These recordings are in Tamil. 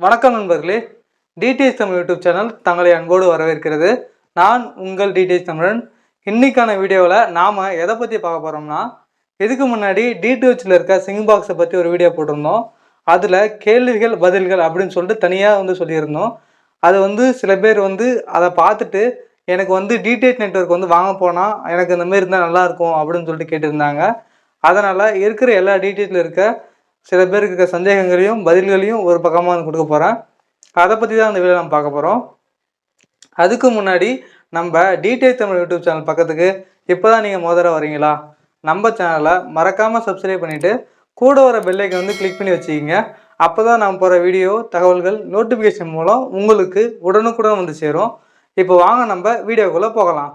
வணக்கம் நண்பர்களே. டிடிஎஸ் தமிழ் யூடியூப் சேனல் தங்களை அன்போடு வரவேற்கிறது. நான் உங்கள் டிடிஎஸ் தமிழன். இன்னைக்கான வீடியோவில் நாம் எதை பற்றி பார்க்க போகிறோம்னா இதுக்கு முன்னாடி டிடிஹெச்சில் இருக்க சிங் பாக்ஸை பற்றி ஒரு வீடியோ போட்டிருந்தோம். அதில் கேள்விகள் பதில்கள் அப்படின்னு சொல்லிட்டு தனியாக வந்து சொல்லியிருந்தோம். அது வந்து சில பேர் வந்து அதை பார்த்துட்டு எனக்கு வந்து டிடிஹெச் நெட்வொர்க் வந்து வாங்க போனால் எனக்கு இந்த மாதிரி இருந்தால் நல்லாயிருக்கும் அப்படின்னு சொல்லிட்டு கேட்டிருந்தாங்க. அதனால் இருக்கிற எல்லா டிடிஹெச்சில் இருக்க சில பேருக்கு இருக்க சந்தேகங்களையும் பதில்களையும் ஒரு பக்கமாக வந்து கொடுக்க போகிறேன் அதை பற்றி தான் அந்த வீடியோ நம்ம பார்க்க போகிறோம் அதுக்கு முன்னாடி நம்ம டிடிஐ தமிழ் யூடியூப் சேனல் பக்கத்துக்கு இப்போ தான் நீங்கள் முதல்ல வரீங்களா நம்ம சேனலை மறக்காமல் சப்ஸ்கிரைப் பண்ணிவிட்டு கூட வர பெல்லைக்கை வந்து கிளிக் பண்ணி வச்சுக்கிங்க. அப்போ தான் நான் போகிற வீடியோ தகவல்கள் நோட்டிஃபிகேஷன் மூலம் உங்களுக்கு உடனுக்குடன் வந்து சேரும். இப்போ வாங்க நம்ம வீடியோக்குள்ளே போகலாம்.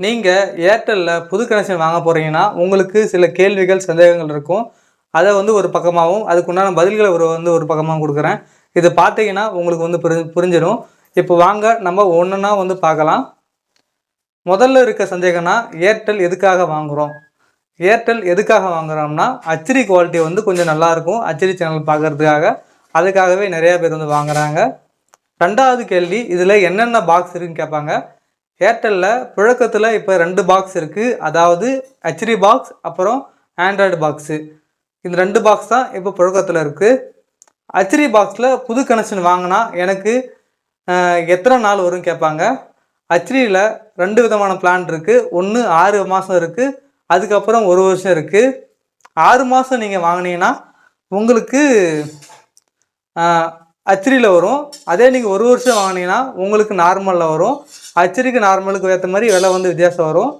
நீங்கள் ஏர்டெல்லில் புது கனெக்ஷன் வாங்க போகிறீங்கன்னா உங்களுக்கு சில கேள்விகள் சந்தேகங்கள் இருக்கும். அதை வந்து ஒரு பக்கமாகவும் அதுக்குண்டான பதில்களை ஒரு வந்து ஒரு பக்கமாகவும் கொடுக்குறேன். இது பார்த்தீங்கன்னா உங்களுக்கு வந்து புரி புரிஞ்சிடும். இப்போ வாங்க நம்ம ஒன்றுனா வந்து பார்க்கலாம். முதல்ல இருக்க சந்தேகம்னா ஏர்டெல் எதுக்காக வாங்குகிறோம் ஏர்டெல் எதுக்காக வாங்குறோம்னா அச்சடி குவாலிட்டி வந்து கொஞ்சம் நல்லாயிருக்கும் அச்சடி சேனல் பார்க்கறதுக்காக. அதுக்காகவே நிறையா பேர் வந்து வாங்குறாங்க. ரெண்டாவது கேள்வி இதில் என்னென்ன பாக்ஸ் இருக்குன்னு கேட்பாங்க. ஏர்டெல்லில் புழக்கத்தில் இப்போ ரெண்டு பாக்ஸ் இருக்குது அதாவது ஹெச்டி பாக்ஸ் அப்புறம் ஆண்ட்ராய்டு பாக்ஸு இந்த ரெண்டு பாக்ஸ் தான் இப்போ புழக்கத்தில் இருக்குது அச்சரி பாக்ஸில் புது கனெக்ஷன் வாங்கினா எனக்கு எத்தனை நாள் வரும் கேட்பாங்க. அச்சரியில் ரெண்டு விதமான பிளான் இருக்குது ஒன்று ஆறு மாதம் இருக்குது அதுக்கப்புறம் ஒரு வருஷம் இருக்குது ஆறு மாதம் நீங்கள் வாங்கினீங்கன்னா உங்களுக்கு அச்சரியில் வரும். அதே நீங்கள் ஒரு வருஷம் வாங்கினீங்கன்னா உங்களுக்கு நார்மலில் வரும். அச்சரிக்கு நார்மலுக்கு ஏற்ற மாதிரி விலை வந்து வித்தியாசம் வரும்.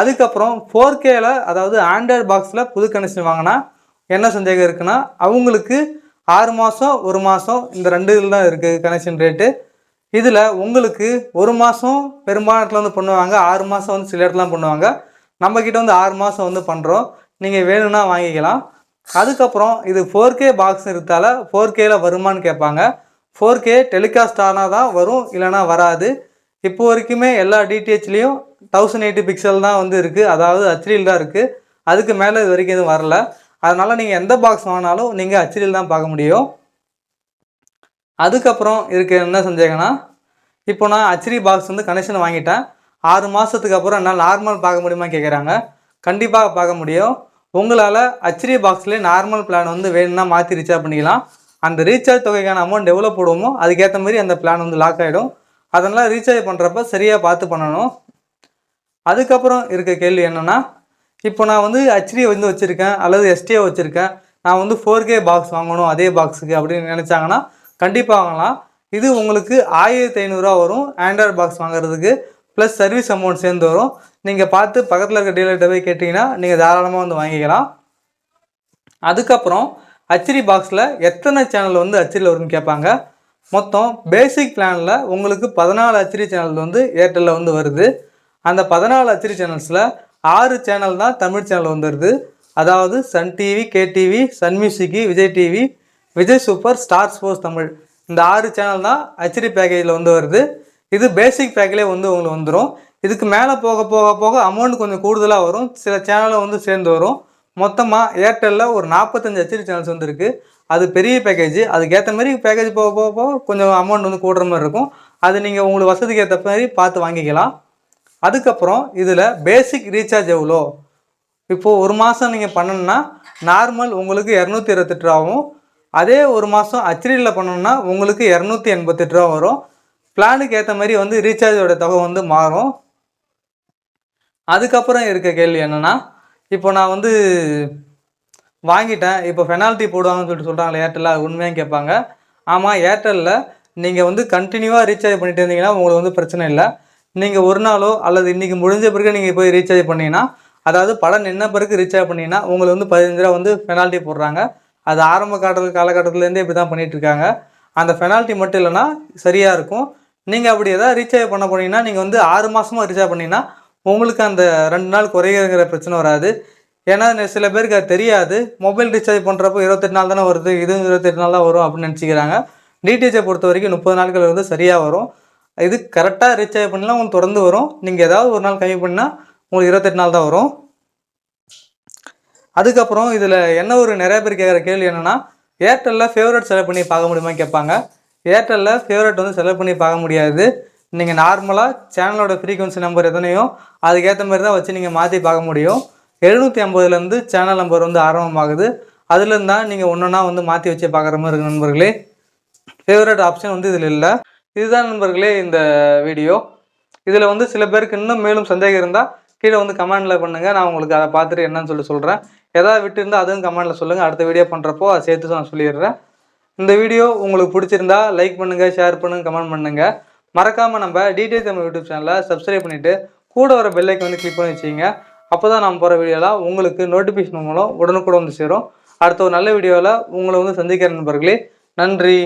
அதுக்கப்புறம் ஃபோர் கேல அதாவது ஆண்ட்ராய்டு பாக்ஸில் புது கனெக்ஷன் வாங்கினா என்ன சந்தேகம் இருக்குன்னா அவங்களுக்கு ஆறு மாதம் ஒரு மாதம் இந்த ரெண்டு இதில் தான் இருக்குது கனெக்ஷன் ரேட்டு இதில் உங்களுக்கு ஒரு மாதம் பெரும்பாலான இடத்துல வந்து பண்ணுவாங்க ஆறு மாதம் வந்து சில இடத்துலாம் பண்ணுவாங்க. நம்மக்கிட்ட வந்து ஆறு மாதம் வந்து பண்ணுறோம் நீங்கள் வேணும்னா வாங்கிக்கலாம். அதுக்கப்புறம் இது ஃபோர் கே பாக்ஸ் இருந்தால ஃபோர் கேல வருமான்னு கேட்பாங்க. ஃபோர் கே டெலிகாஸ்ட் ஆனால் தான் வரும் இல்லைன்னா வராது. இப்போ வரைக்குமே எல்லா டிடிஹெச்லேயும் தௌசண்ட் எயிட்டி பிக்சல் தான் வந்து இருக்குது அதாவது ஹச்டியில் தான் இருக்குது அதுக்கு மேலே இது வரைக்கும் எதுவும் வரல. அதனால் நீங்கள் எந்த பாக்ஸ் வாங்கினாலும் நீங்கள் ஹச்டியில் தான் பார்க்க முடியும். அதுக்கப்புறம் இருக்க என்ன சந்தேகம்னா இப்போ நான் ஹச்டி பாக்ஸ் வந்து கனெக்ஷன் வாங்கிட்டேன். ஆறு மாதத்துக்கு அப்புறம் என்னால் நார்மல் பார்க்க முடியுமா கேட்குறாங்க கண்டிப்பாக பார்க்க முடியும். உங்களால் ஹச்டி பாக்ஸ்லேயே நார்மல் பிளான் வந்து வேணும்னா மாற்றி ரீசார்ஜ் பண்ணிக்கலாம். அந்த ரீசார்ஜ் தொகைக்கான அமௌண்ட் எவ்வளோ போடுவோமோ அதுக்கேற்ற மாதிரி அந்த பிளான் வந்து லாக் ஆகிடும் அதனால் ரீசார்ஜ் பண்ணுறப்ப சரியாக பார்த்து பண்ணணும். அதுக்கப்புறம் இருக்க கேள்வி என்னென்னா இப்போ நான் வந்து ஹெச்டி வந்து வச்சுருக்கேன் அல்லது எஸ்டிஏ வச்சுருக்கேன். நான் வந்து ஃபோர் கே பாக்ஸ் வாங்கணும் அதே பாக்ஸுக்கு அப்படின்னு நினச்சாங்கன்னா கண்டிப்பாக வாங்கலாம். இது உங்களுக்கு ஆயிரத்தி ஐநூறுரூவா வரும் ஆண்ட்ராய்டு பாக்ஸ் வாங்குறதுக்கு ப்ளஸ் சர்வீஸ் அமௌண்ட் சேர்ந்து வரும். நீங்கள் பார்த்து பக்கத்தில் இருக்க டீலர்கிட்ட போய் கேட்டிங்கன்னா நீங்கள் தாராளமாக வந்து வாங்கிக்கலாம். அதுக்கப்புறம் ஹச்டி பாக்ஸில் எத்தனை சேனல் வந்து ஹச்டியில் வரும்னு கேட்பாங்க. மொத்தம் பேசிக் பிளானில் உங்களுக்கு பதினாலு ஹச்டி சேனல் வந்து ஏர்டெல்லில் வந்து வருது. அந்த பதினாலு ஹச்டி சேனல்ஸில் ஆறு சேனல் தான் தமிழ் சேனல் வந்துடுது அதாவது Sun TV KTV Sun music Vijay TV Vijay super star sports Tamil. இந்த ஆறு சேனல் தான் ஹெச்டி பேக்கேஜில் வந்து வருது. இது பேசிக் பேக்கிலே வந்து உங்களுக்கு வந்துடும் இதுக்கு மேலே போக போக போக அமௌண்ட் கொஞ்சம் கூடுதலாக வரும். சில சேனலில் வந்து சேர்ந்து வரும். மொத்தமாக ஏர்டெல்லில் ஒரு நாற்பத்தஞ்சு ஹெச்டி சேனல்ஸ் வந்துருக்கு அது பெரிய பேக்கேஜ் அதுக்கேற்ற மாதிரி பேக்கேஜ் போக போக போக கொஞ்சம் அமௌண்ட் வந்து கூடுற மாதிரி இருக்கும். அது நீங்கள் உங்களுக்கு வசதிக்கு ஏற்ற மாதிரி பார்த்து வாங்கிக்கலாம். அதுக்கப்புறம் இதில் பேசிக் ரீசார்ஜ் எவ்வளோ? இப்போது ஒரு மாதம் நீங்கள் பண்ணணுன்னா நார்மல் உங்களுக்கு இரநூத்தி இருபத்தெட்டு ரூபாவும் அதே ஒரு மாதம் ஹச்டியில் பண்ணணுன்னா உங்களுக்கு இரநூத்தி எண்பத்தெட்டு ரூபா வரும். பிளானுக்கு ஏற்ற மாதிரி வந்து ரீசார்ஜோட தொகை வந்து மாறும். அதுக்கப்புறம் இருக்க கேள்வி என்னென்னா இப்போ நான் வந்து வாங்கிட்டேன். இப்போ பெனால்ட்டி போடுவாங்கன்னு சொல்லிட்டு சொல்கிறாங்களே ஏர்டெல்லில் அது உண்மையாக கேட்பாங்க. ஆமாம் ஏர்டெல்லில் நீங்கள் வந்து கண்டினியூவாக ரீசார்ஜ் பண்ணிட்டு இருந்தீங்கன்னா உங்களுக்கு வந்து பிரச்சனை இல்லை. நீங்கள் ஒரு நாளோ அல்லது இன்றைக்கி முடிஞ்ச பிறகு நீங்கள் போய் ரீசார்ஜ் பண்ணீங்கன்னா அதாவது படம் நின்ன பிறகு ரீசார்ஜ் பண்ணிங்கன்னா உங்களுக்கு வந்து பதினஞ்சு ரூபா வந்து பெனால்ட்டி போடுறாங்க. அது ஆரம்ப காலத்து காலகட்டத்துலேருந்தே இப்படி தான் பண்ணிட்டு இருக்காங்க. அந்த பெனால்ட்டி மட்டும் இல்லைன்னா சரியாக இருக்கும். நீங்கள் அப்படி எதாவது ரீசார்ஜ் பண்ண போனீங்கன்னா நீங்கள் வந்து ஆறு மாதமாக ரீசார்ஜ் பண்ணிங்கன்னா உங்களுக்கு அந்த ரெண்டு நாள் குறைகிற பிரச்சனை வராது. ஏன்னா சில பேருக்கு அது தெரியாது. மொபைல் ரீசார்ஜ் பண்ணுறப்போ இருபத்தெட்டு நாள் தானே வருது இதுவும் இருபத்தெட்டு நாள் தான் வரும் அப்படின்னு நினச்சிக்கிறாங்க. டிடிஹெச்சை பொறுத்த வரைக்கும் முப்பது நாட்கள் வந்து சரியாக வரும். இது கரெக்டாக ரீச் ஆகி பண்ணலாம் உங்களுக்கு தொடர்ந்து வரும். நீங்கள் ஏதாவது ஒரு நாள் கம்மி பண்ணால் உங்களுக்கு இருபத்தெட்டு நாள் தான் வரும். அதுக்கப்புறம் இதில் என்ன ஒரு நிறைய பேர் கேட்குற கேள்வி என்னென்னா ஏர்டெல்லில் ஃபேவரட் செலக்ட் பண்ணி பார்க்க முடியுமா கேட்பாங்க. ஏர்டெல்லில் ஃபேவரட் வந்து செலக்ட் பண்ணி பார்க்க முடியாது. நீங்கள் நார்மலாக சேனலோட ஃப்ரீக்வன்சி நம்பர் எத்தனையோ அதுக்கேற்ற மாதிரி தான் வச்சு நீங்கள் மாற்றி பார்க்க முடியும். எழுநூற்றி ஐம்பதுலேருந்து சேனல் நம்பர் வந்து ஆரம்பமாகுது. அதுலேருந்து தான் நீங்கள் ஒன்றா வந்து மாற்றி வச்சு பார்க்குற மாதிரி இருக்கு நண்பர்களே. ஃபேவரட் ஆப்ஷன் வந்து இதில் இல்லை. இதுதான் நண்பர்களே இந்த வீடியோ. இதில் வந்து சில பேருக்கு இன்னும் மேலும் சந்தேகம் இருந்தால் கீழே வந்து கமெண்டில் பண்ணுங்கள் நான் உங்களுக்கு அதை பார்த்துட்டு என்னன்னு சொல்லி சொல்கிறேன் எதாவது விட்டு இருந்தால் அதுவும் கமெண்டில் சொல்லுங்கள் அடுத்த வீடியோ பண்ணுறப்போ அதை சேர்த்து நான் சொல்லிடுறேன். இந்த வீடியோ உங்களுக்கு பிடிச்சிருந்தா லைக் பண்ணுங்கள் ஷேர் பண்ணுங்கள் கமெண்ட் பண்ணுங்கள் மறக்காமல் நம்ம டிடிஎஸ் தமிழ் யூடியூப் சேனலை சப்ஸ்கிரைப் பண்ணிவிட்டு கூட வர பெல்லைக்கு வந்து கிளிக் பண்ணி வச்சிங்க அப்போ தான் நம்ம போகிற வீடியோலாம் உங்களுக்கு நோட்டிஃபிகேஷன் மூலம் உடனுக்குடன் வந்து சேரும். அடுத்த ஒரு நல்ல வீடியோவில் உங்களை வந்து சந்திக்கிற நண்பர்களே. நன்றி.